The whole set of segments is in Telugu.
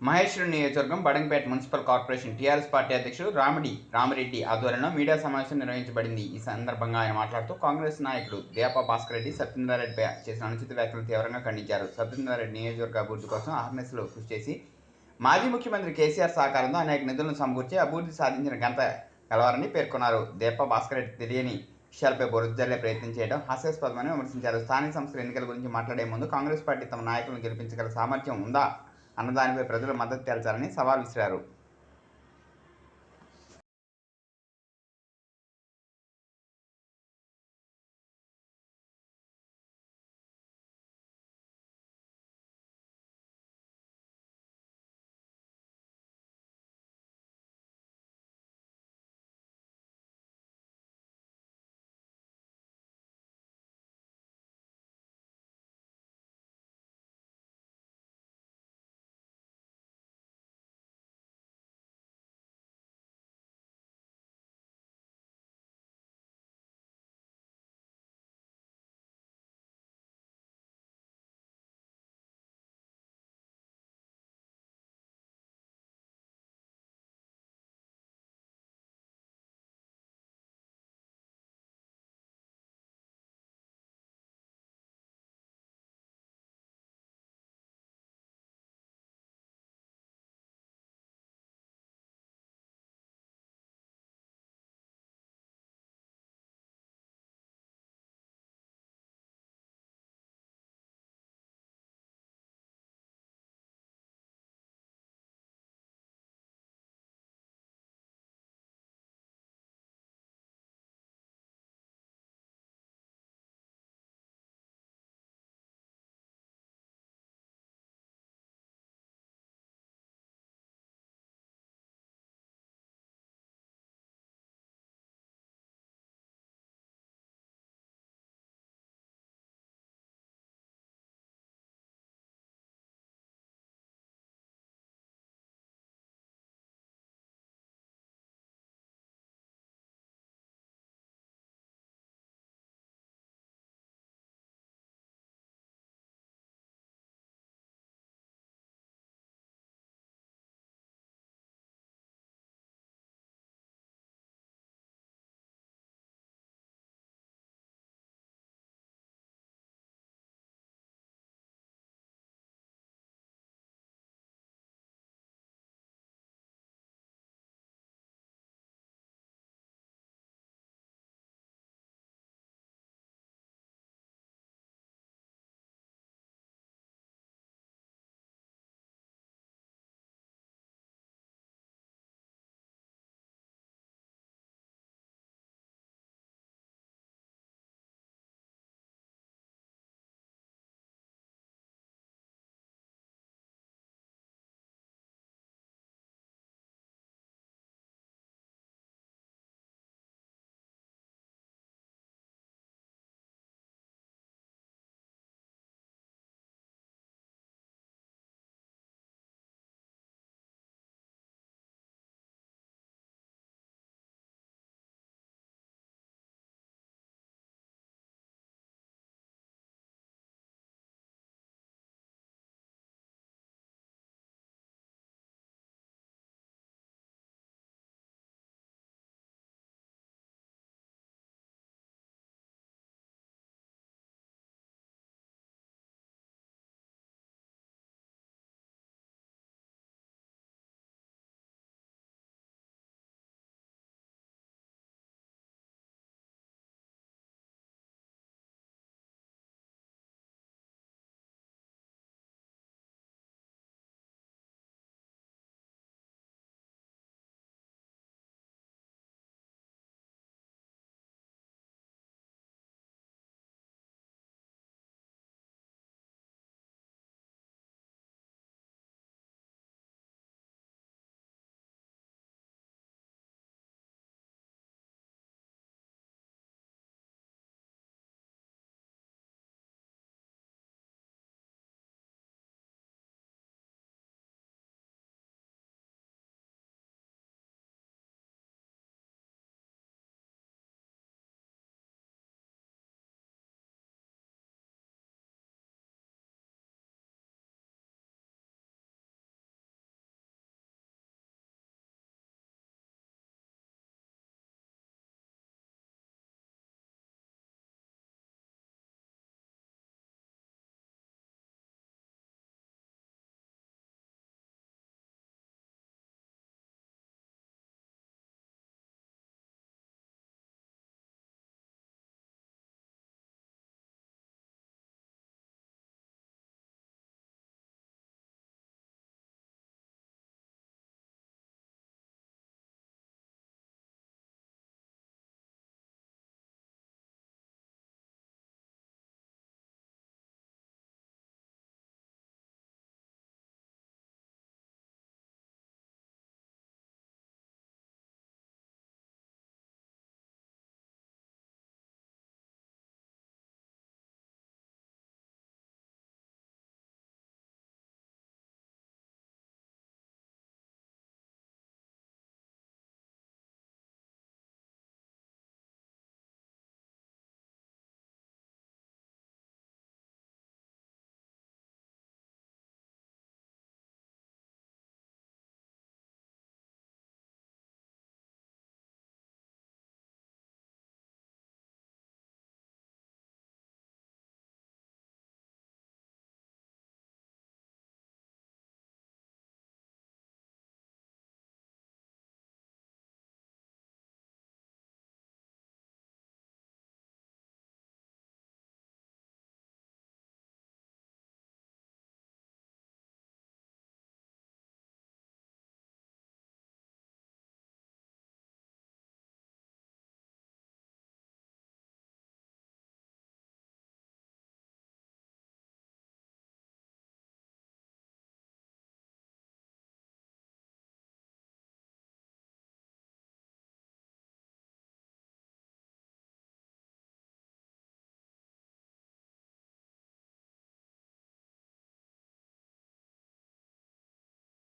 మహేశ్వరం నియోజకవర్గం Badangpet municipal corporation TRS party అధ్యక్షుడు రామిడి రామిరెడ్డి ఆధ్వర్యంలో మీడియా సమావేశం నిర్వహించబడింది. ఈ సందర్భంగా ఆయన మాట్లాడుతూ కాంగ్రెస్ నాయకుడు దేపా భాస్కర్ రెడ్డి సత్యేంద్రారెడ్డిపై చేసిన అనుచిత వ్యాఖ్యలను తీవ్రంగా ఖండించారు. సత్యేంద్రారెడ్డి నియోజకవర్గ అభివృద్ధి కోసం అహర్నిశలు కృషి చేసి మాజీ ముఖ్యమంత్రి కేసీఆర్ సహకారంతో అనేక నిధులను సమకూర్చి అభివృద్ధి సాధించిన ఘనత కలవారని పేర్కొన్నారు. దేప భాస్కర్ రెడ్డి తెలియని విషయాలపై బురదజల్లే ప్రయత్నం చేయడం హాస్యాస్పదమని విమర్శించారు. స్థానిక సంస్థల ఎన్నికల గురించి మాట్లాడే ముందు కాంగ్రెస్ పార్టీ తమ నాయకులను గెలిపించగల సామర్థ్యం ఉందా? అన్నదానిపై ప్రజలు మద్దతు తేల్చాలని సవాల్ విసిరారు.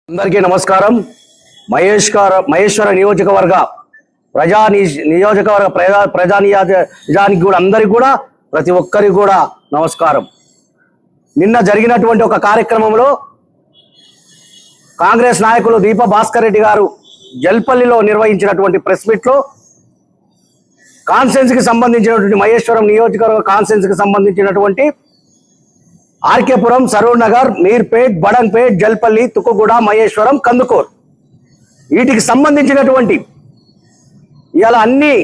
అందరికీ నమస్కారం. మహేష్కర మహేశ్వర నియోజకవర్గ ప్రజా నియోజకవర్గ ప్రజా ప్రజా నియోజ- నిజానికి కూడా అందరికి కూడా ప్రతి ఒక్కరికి కూడా నమస్కారం. నిన్న జరిగినటువంటి ఒక కార్యక్రమంలో కాంగ్రెస్ నాయకులు దీప భాస్కర్ రెడ్డి గారు జల్పల్లిలో నిర్వహించినటువంటి ప్రెస్ మీట్లో కాన్సెన్స్కి సంబంధించినటువంటి మహేశ్వరం నియోజకవర్గ కాన్సెన్స్కి సంబంధించినటువంటి ఆర్కేపురం సరూర్ నగర్ మీర్పేట్ బడంపేట్ జల్పల్లి తుక్కుగూడ మహేశ్వరం కందుకూర్. వీటికి సంబంధించినటువంటి ఇలా అన్ని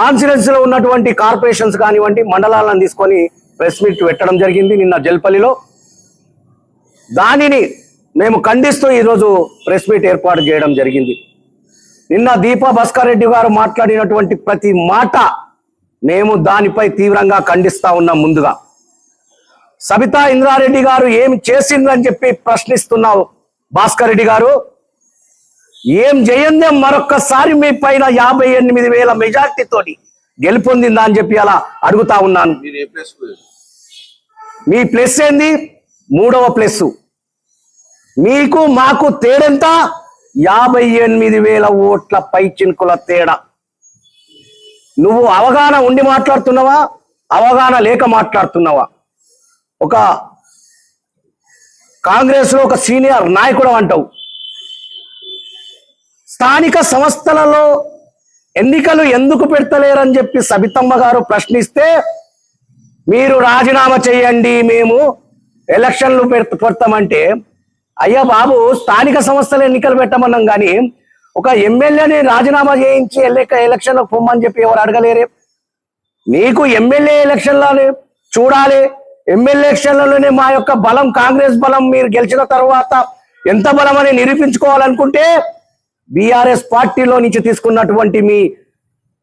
కాన్స్టిట్యున్సీలో ఉన్నటువంటి కార్పొరేషన్స్ కానివ్వండి మండలాలను తీసుకొని ప్రెస్ మీట్ పెట్టడం జరిగింది నిన్న జల్పల్లిలో. దానిని మేము ఖండిస్తూ ఈరోజు ప్రెస్ మీట్ ఏర్పాటు చేయడం జరిగింది. నిన్న దీపా భాస్కర్ రెడ్డి గారు మాట్లాడినటువంటి ప్రతి మాట మేము దానిపై తీవ్రంగా ఖండిస్తా ఉన్నాం ముందుగా. సబితా ఇంద్రారెడ్డి గారు ఏం చేసిందని చెప్పి ప్రశ్నిస్తున్నావు. భాస్కర్ రెడ్డి గారు ఏం చేయందే మరొక్కసారి మీ పైన యాభై ఎనిమిది వేల మెజార్టీతోటి గెలుపొందిందా అని చెప్పి అలా అడుగుతా ఉన్నాను. మీ ప్లస్ ఏంది? మూడవ ప్లస్. మీకు మాకు తేడెంత? యాభై ఎనిమిది వేల ఓట్ల పై చినుకుల తేడా. నువ్వు అవగాహన ఉండి మాట్లాడుతున్నావా? అవగాహన లేక మాట్లాడుతున్నావా? ఒక కాంగ్రెస్లో ఒక సీనియర్ నాయకుడు అంటావు. స్థానిక సంస్థలలో ఎన్నికలు ఎందుకు పెడతలేరని చెప్పి సబితమ్మ గారు ప్రశ్నిస్తే మీరు రాజీనామా చేయండి మేము ఎలక్షన్లు పెడత పెడతామంటే అయ్యా బాబు స్థానిక సంస్థల ఎన్నికలు పెట్టమన్నాం కానీ ఒక ఎమ్మెల్యేని రాజీనామా చేయించి ఎల్లెక్క ఎలక్షన్లకు పొమ్మని చెప్పి ఎవరు అడగలేరే? నీకు ఎమ్మెల్యే ఎలక్షన్లోనే చూడాలి ఎమ్మెల్యే ఎలక్షన్లలోనే మా యొక్క బలం కాంగ్రెస్ బలం మీరు గెలిచిన తర్వాత ఎంత బలం అని నిరూపించుకోవాలనుకుంటే బీఆర్ఎస్ పార్టీలో నుంచి తీసుకున్నటువంటి మీ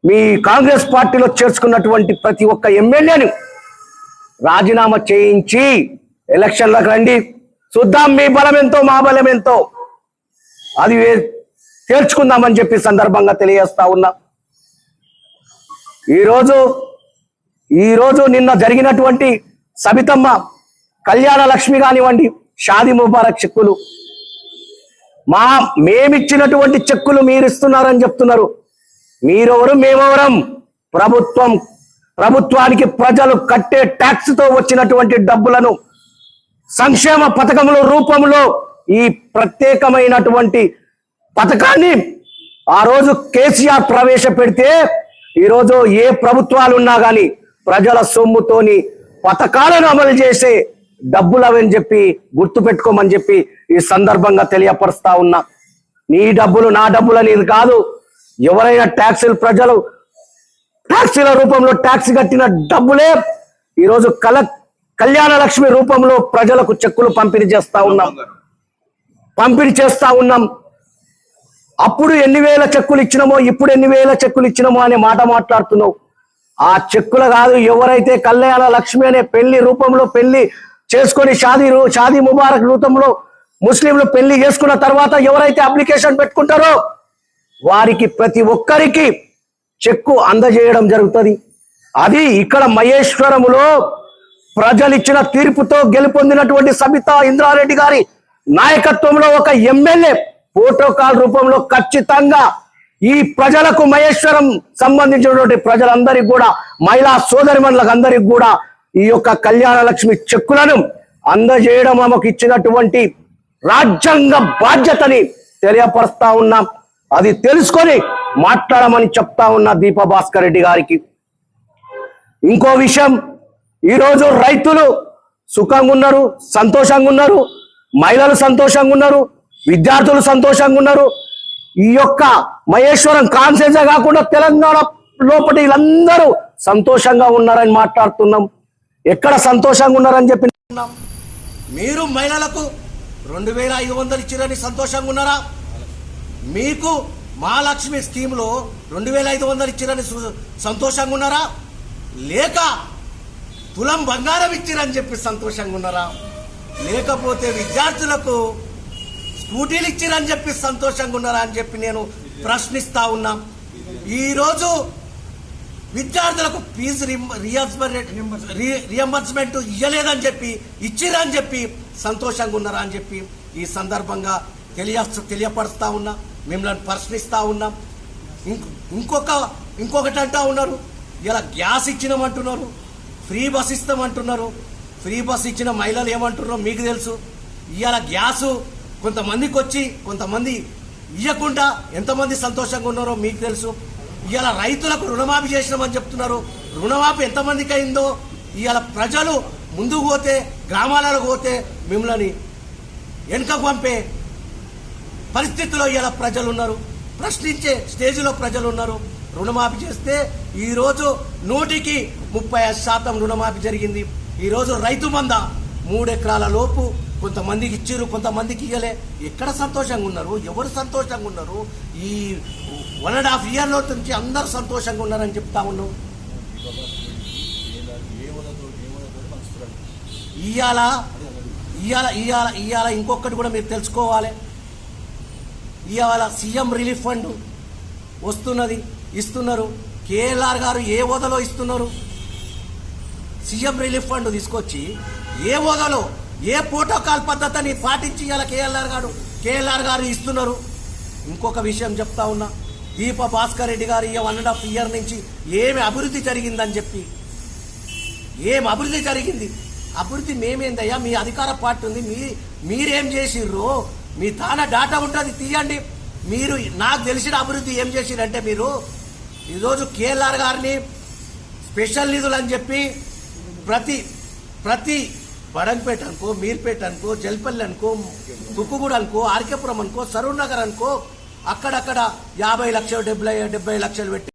మీ కాంగ్రెస్ పార్టీలో చేర్చుకున్నటువంటి ప్రతి ఒక్క ఎమ్మెల్యేని రాజీనామా చేయించి ఎలక్షన్లకు రండి. చూద్దాం మీ బలం ఎంతో మా బలం ఎంతో. అది చేర్చుకుందామని చెప్పి సందర్భంగా తెలియజేస్తా ఉన్నా. ఈరోజు ఈరోజు నిన్న జరిగినటువంటి సబితమ్మ కళ్యాణ లక్ష్మి కానివ్వండి షాది ముబారక్ చెక్కులు. మా మేమిచ్చినటువంటి చెక్కులు మీరు ఇస్తున్నారని చెప్తున్నారు. మీరెవరు? మేమెవరం? ప్రభుత్వం ప్రభుత్వానికి ప్రజలు కట్టే ట్యాక్స్తో వచ్చినటువంటి డబ్బులను సంక్షేమ పథకముల రూపంలో ఈ ప్రత్యేకమైనటువంటి పథకాన్ని ఆ రోజు కేసీఆర్ ప్రవేశపెడితే ఈరోజు ఏ ప్రభుత్వాలు ఉన్నా కానీ ప్రజల సొమ్ముతోని పథకాలను అమలు చేసే డబ్బులవని చెప్పి గుర్తు పెట్టుకోమని చెప్పి ఈ సందర్భంగా తెలియపరుస్తా ఉన్నా. నీ డబ్బులు నా డబ్బులు అనేది కాదు ఎవరైనా ట్యాక్సీలు ప్రజలు ట్యాక్సీల రూపంలో ట్యాక్సీ కట్టిన డబ్బులే ఈరోజు కల కళ్యాణ లక్ష్మి రూపంలో ప్రజలకు చెక్కులు పంపిణీ చేస్తా ఉన్నాం. పంపిణీ చేస్తా ఉన్నాం. అప్పుడు ఎన్ని వేల చెక్కులు ఇచ్చినామో ఇప్పుడు ఎన్ని వేల చెక్కులు ఇచ్చినామో అనే మాట మాట్లాడుతున్నావు. ఆ చెక్కులు కాదు ఎవరైతే కళ్యాణ లక్ష్మి అనే పెళ్ళి రూపంలో పెళ్ళి చేసుకొని షాదీ షాదీ ముబారక్ రూపంలో ముస్లింలు పెళ్ళి చేసుకున్న తర్వాత ఎవరైతే అప్లికేషన్ పెట్టుకుంటారో వారికి ప్రతి ఒక్కరికి చెక్కు అందజేయడం జరుగుతుంది. అది ఇక్కడ మహేశ్వరములో ప్రజలు ఇచ్చిన తీర్పుతో గెలుపొందినటువంటి సబితా ఇంద్రారెడ్డి గారి నాయకత్వంలో ఒక ఎమ్మెల్యే ప్రోటోకాల్ రూపంలో ఖచ్చితంగా ఈ ప్రజలకు మహేశ్వరం సంబంధించినటువంటి ప్రజలందరికీ కూడా మహిళా సోదరిమణులకు అందరికి కూడా ఈ యొక్క కళ్యాణ లక్ష్మి చెక్కులను అందజేయడం ఆమెకు ఇచ్చినటువంటి రాజ్యాంగ బాధ్యతని తెలియపరుస్తా ఉన్నాం. అది తెలుసుకొని మాట్లాడమని చెప్తా ఉన్నా దీప భాస్కర్ రెడ్డి గారికి. ఇంకో విషయం ఈరోజు రైతులు సుఖంగా ఉన్నారు సంతోషంగా ఉన్నారు మహిళలు సంతోషంగా ఉన్నారు విద్యార్థులు సంతోషంగా ఉన్నారు ఈ యొక్క మహేశ్వరం కాన్సెన్సే కాకుండా తెలంగాణ లోపల వీళ్ళందరూ సంతోషంగా ఉన్నారని మాట్లాడుతున్నాం. ఎక్కడ సంతోషంగా ఉన్నారని చెప్పి ఉన్నాం. మీరు మహిళలకు రెండు వేల ఐదు వందలు ఇచ్చిరని సంతోషంగా ఉన్నారా? మీకు మహాలక్ష్మి స్కీమ్లో రెండు వేల ఐదు వందలు ఇచ్చిరని సు- సంతోషంగా ఉన్నారా? లేక తులం బంగారం ఇచ్చిరని చెప్పి సంతోషంగా ఉన్నారా? లేకపోతే విద్యార్థులకు స్కూటీలు ఇచ్చిరని చెప్పి సంతోషంగా ఉన్నారా అని చెప్పి నేను ప్రశ్నిస్తా ఉన్నా. ఈరోజు విద్యార్థులకు ఫీజు రియంబర్స్మెంట్ ఇయ్యలేదని చెప్పి ఇచ్చిరని చెప్పి సంతోషంగా ఉన్నారా అని చెప్పి ఈ సందర్భంగా తెలియ తెలియపరుస్తా ఉన్నా మిమ్మల్ని ప్రశ్నిస్తా ఉన్నాం. ఇంకొక ఇంకొకటి అంటా ఉన్నారు. ఇలా గ్యాస్ ఇచ్చినామంటున్నారు ఫ్రీ బస్ ఇస్తామంటున్నారు ఫ్రీ బస్ ఇచ్చిన మహిళలు ఏమంటున్నారో మీకు తెలుసు. ఇవాళ గ్యాసు కొంతమందికి వచ్చి కొంతమంది ఇవ్వకుండా ఎంతమంది సంతోషంగా ఉన్నారో మీకు తెలుసు. ఇవాళ రైతులకు రుణమాఫీ చేసినామని చెప్తున్నారు. రుణమాఫీ ఎంతమందికి అయిందో ఇవాళ ప్రజలు ముందుకు పోతే గ్రామాలకు పోతే మిమ్మల్ని వెనుక పంపే పరిస్థితిలో ఇవాళ ప్రజలు ఉన్నారు ప్రశ్నించే స్టేజ్లో ప్రజలు ఉన్నారు రుణమాఫీ చేస్తే ఈరోజు నూటికి ముప్పై ఐదు శాతం రుణమాఫీ జరిగింది. ఈరోజు రైతు మంద మూడెకరాల లోపు కొంతమందికి ఇచ్చిర్రు కొంతమందికి ఇవ్వలే ఎక్కడ సంతోషంగా ఉన్నారు? ఎవరు సంతోషంగా ఉన్నారు? ఈ వన్ అండ్ హాఫ్ ఇయర్లో నుంచి అందరూ సంతోషంగా ఉన్నారని చెప్తా ఉన్నాం. ఇవాళ ఇవాళ ఇవాళ ఇవాళ ఇంకొకటి కూడా మీరు తెలుసుకోవాలి. ఇవాళ సీఎం రిలీఫ్ ఫండ్ వస్తున్నది ఇస్తున్నారు. కేఎల్ఆర్ గారు ఏ హోదాలో ఇస్తున్నారు? సీఎం రిలీఫ్ ఫండ్ తీసుకొచ్చి ఏ హోదాలో ఏ ప్రోటోకాల్ పద్ధతిని పాటించి ఇలా కేఎల్ఆర్ గారు కేఎల్ఆర్ గారు ఇస్తున్నారు? ఇంకొక విషయం చెప్తా ఉన్నా. దీప భాస్కర్ రెడ్డి గారు ఈ వన్ అండ్ హాఫ్ ఇయర్ నుంచి ఏమి అభివృద్ధి జరిగిందని చెప్పి ఏం అభివృద్ధి జరిగింది? అభివృద్ధి మేమేందయ్యా? మీ అధికార పార్టీ ఉంది మీ మీరేం చేసిర్రు? మీ తాన డాటా ఉంటుంది తీయండి. మీరు నాకు తెలిసిన అభివృద్ధి ఏం చేసిరంటే మీరు ఈరోజు కేఎల్ఆర్ గారిని స్పెషల్ నిధులు అని చెప్పి ప్రతి ప్రతి బడంపేట అనుకో మీర్పేట అనుకో జల్పల్లి అనుకో తుక్కుగూడ అనుకో ఆర్కేపురం అనుకో సరూర్ నగర్ అనుకో అక్కడక్కడ యాభై లక్షలు డెబ్బై డెబ్బై లక్షలు పెట్టి